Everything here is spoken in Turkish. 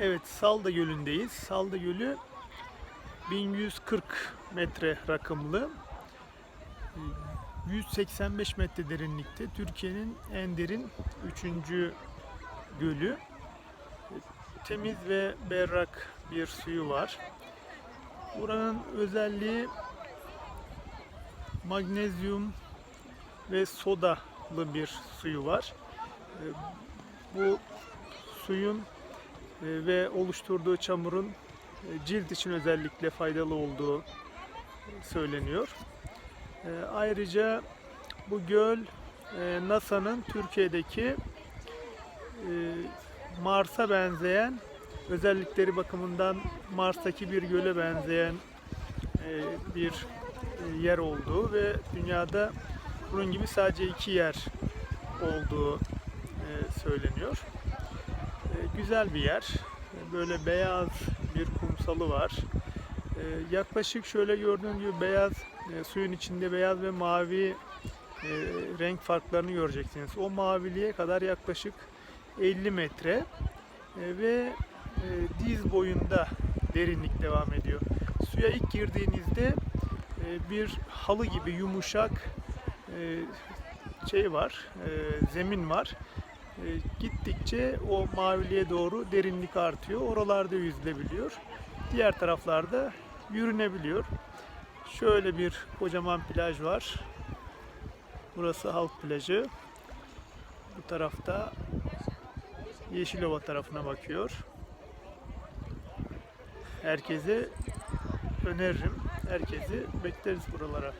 Evet, Salda Gölü'ndeyiz. Salda Gölü 1140 metre rakımlı. Ee, 185 metre derinlikte. Türkiye'nin en derin 3. gölü. Temiz ve berrak bir suyu var. Buranın özelliği magnezyum ve sodalı bir suyu var. Ee, Bu suyun ve oluşturduğu çamurun e, cilt için özellikle faydalı olduğu söyleniyor. E, Ayrıca bu göl e, NASA'nın Türkiye'deki e, Mars'a benzeyen özellikleri bakımından Mars'taki bir göle benzeyen bir yer olduğu ve dünyada bunun gibi sadece iki yer olduğu söyleniyor. Güzel bir yer. Böyle beyaz bir kumsalı var. E, yaklaşık şöyle gördüğün gibi beyaz e, suyun içinde beyaz ve mavi e, renk farklarını göreceksiniz. O maviliğe kadar yaklaşık 50 metre e, ve diz boyunda derinlik devam ediyor. Suya ilk girdiğinizde bir halı gibi yumuşak şey var, zemin var. E, gittikçe o maviliğe doğru derinlik artıyor. Oralarda yüzülebiliyor. Diğer taraflarda yürünebiliyor. Şöyle bir kocaman plaj var. Burası halk plajı. Bu tarafta Yeşilova tarafına bakıyor. Herkese öneririm. Herkesi bekleriz buralara.